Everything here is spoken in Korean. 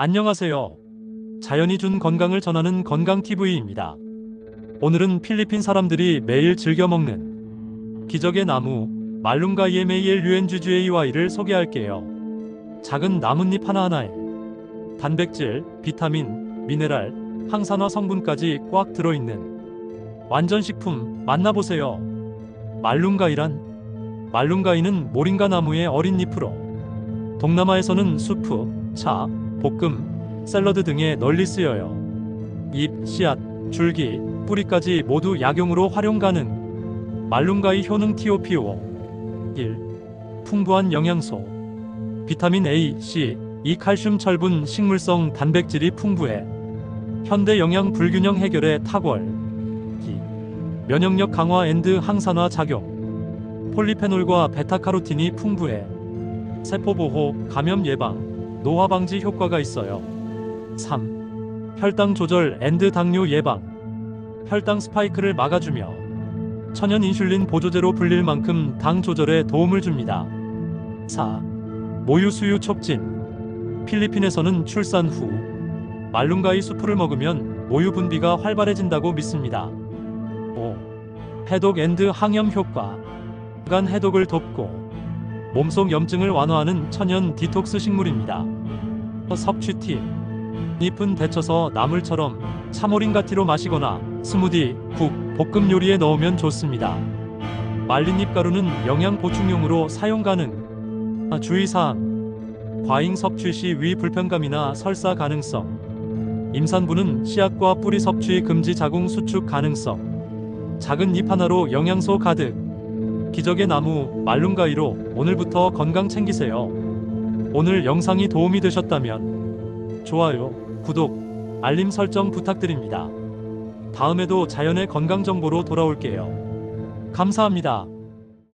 안녕하세요. 자연이 준 건강을 전하는 건강TV입니다. 오늘은 필리핀 사람들이 매일 즐겨 먹는 기적의 나무 말룽가 EMAL UNGGAY를 소개할게요. 작은 나뭇잎 하나하나에 단백질, 비타민, 미네랄, 항산화 성분까지 꽉 들어있는 완전 식품 만나보세요. 말룽가이란 말룽가이는 모링가 나무의 어린 잎으로 동남아에서는 수프, 차, 볶음, 샐러드 등에 널리 쓰여요. 잎, 씨앗, 줄기, 뿌리까지 모두 약용으로 활용 가능. 말룽가이 효능 TOPO 1. 풍부한 영양소 비타민 A, C, 이 칼슘 철분 식물성 단백질이 풍부해 현대 영양 불균형 해결에 탁월 2. 면역력 강화 앤드 항산화 작용 폴리페놀과 베타카로틴이 풍부해 세포 보호, 감염 예방, 노화 방지 효과가 있어요. 3. 혈당 조절 앤드 당뇨 예방. 혈당 스파이크를 막아주며 천연 인슐린 보조제로 불릴 만큼 당 조절에 도움을 줍니다. 4. 모유 수유 촉진. 필리핀에서는 출산 후 말룽가이 수프를 먹으면 모유 분비가 활발해진다고 믿습니다. 5. 해독 앤드 항염 효과. 간 해독을 돕고 몸속 염증을 완화하는 천연 디톡스 식물입니다. 섭취 팁. 잎은 데쳐서 나물처럼 차모링가티로 마시거나 스무디, 국, 볶음 요리에 넣으면 좋습니다. 말린 잎 가루는 영양 보충용으로 사용 가능. 아, 주의사항. 과잉 섭취 시 위 불편감이나 설사 가능성. 임산부는 씨앗과 뿌리 섭취 금지 자궁 수축 가능성. 작은 잎 하나로 영양소 가득. 기적의 나무 말룽가이로 오늘부터 건강 챙기세요. 오늘 영상이 도움이 되셨다면 좋아요, 구독, 알림 설정 부탁드립니다. 다음에도 자연의 건강 정보로 돌아올게요. 감사합니다.